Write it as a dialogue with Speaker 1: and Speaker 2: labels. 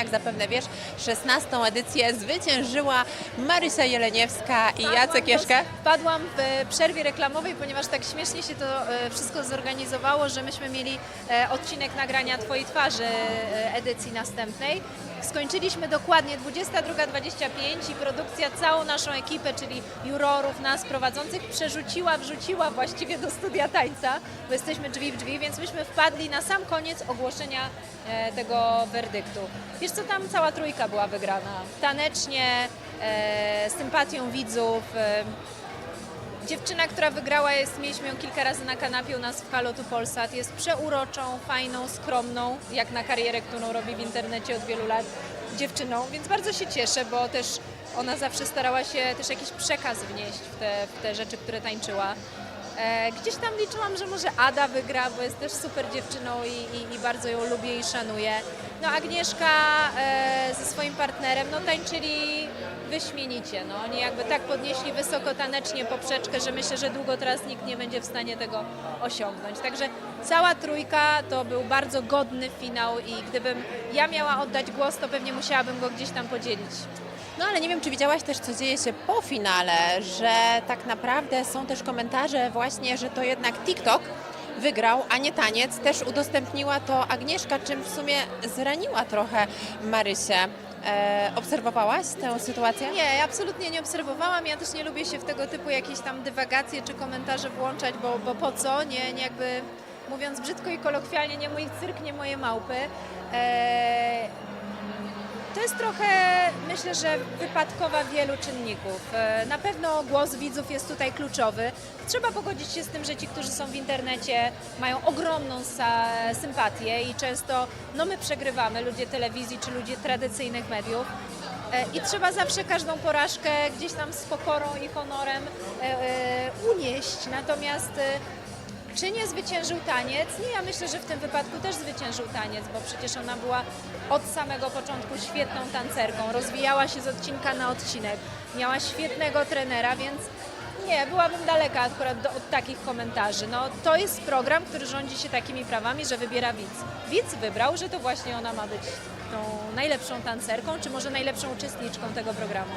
Speaker 1: jak zapewne wiesz, 16. edycję zwyciężyła Marysia Jeleniewska i Jacek Jeszkę.
Speaker 2: Wpadłam w przerwie reklamowej, ponieważ tak śmiesznie się to e, wszystko zorganizowało, że myśmy mieli e, odcinek nagrania Twojej twarzy e, edycji następnej. Skończyliśmy dokładnie 22.25 i produkcja całą naszą ekipę, czyli jurorów, nas prowadzących, przerzuciła, wrzuciła właściwie do studia tańca, bo jesteśmy drzwi w drzwi, więc myśmy wpadli na sam koniec ogłoszenia e, tego werdyktu. Wiesz co, tam cała trójka była wygrana. Tanecznie, e, sympatią widzów, e, Dziewczyna, która wygrała jest, mieliśmy ją kilka razy na kanapie u nas w Halo tu Polsat, jest przeuroczą, fajną, skromną, jak na karierę, którą robi w internecie od wielu lat dziewczyną, więc bardzo się cieszę, bo też ona zawsze starała się też jakiś przekaz wnieść w te, w te rzeczy, które tańczyła. E, gdzieś tam liczyłam, że może Ada wygra, bo jest też super dziewczyną i, i, i bardzo ją lubię i szanuję. No Agnieszka e, ze swoim partnerem, no tańczyli wyśmienicie, no oni jakby tak podnieśli wysoko tanecznie poprzeczkę, że myślę, że długo teraz nikt nie będzie w stanie tego osiągnąć. Także cała trójka to był bardzo godny finał i gdybym ja miała oddać głos, to pewnie musiałabym go gdzieś tam podzielić.
Speaker 1: No ale nie wiem, czy widziałaś też, co dzieje się po finale, że tak naprawdę są też komentarze właśnie, że to jednak TikTok wygrał, a nie taniec. Też udostępniła to Agnieszka, czym w sumie zraniła trochę Marysię. E, obserwowałaś tę sytuację?
Speaker 2: Nie, absolutnie nie obserwowałam. Ja też nie lubię się w tego typu jakieś tam dywagacje czy komentarze włączać, bo, bo po co? Nie, nie jakby mówiąc brzydko i kolokwialnie, nie mój cyrk, nie moje małpy. Eee, to jest trochę, myślę, że wypadkowa wielu czynników. E, Na pewno głos widzów jest tutaj kluczowy. Trzeba pogodzić się z tym, że ci, którzy są w internecie, mają ogromną sympatię i często no my przegrywamy, ludzie telewizji czy ludzie tradycyjnych mediów. E, I trzeba zawsze każdą porażkę gdzieś tam z pokorą i honorem e, unieść. Natomiast czy nie zwyciężył taniec? Nie, ja myślę, że w tym wypadku też zwyciężył taniec, bo przecież ona była od samego początku świetną tancerką, rozwijała się z odcinka na odcinek, miała świetnego trenera, więc nie, byłabym daleka akurat do, od takich komentarzy. No, to jest program, który rządzi się takimi prawami, że wybiera widz. Widz wybrał, że to właśnie ona ma być tą najlepszą tancerką, czy może najlepszą uczestniczką tego programu.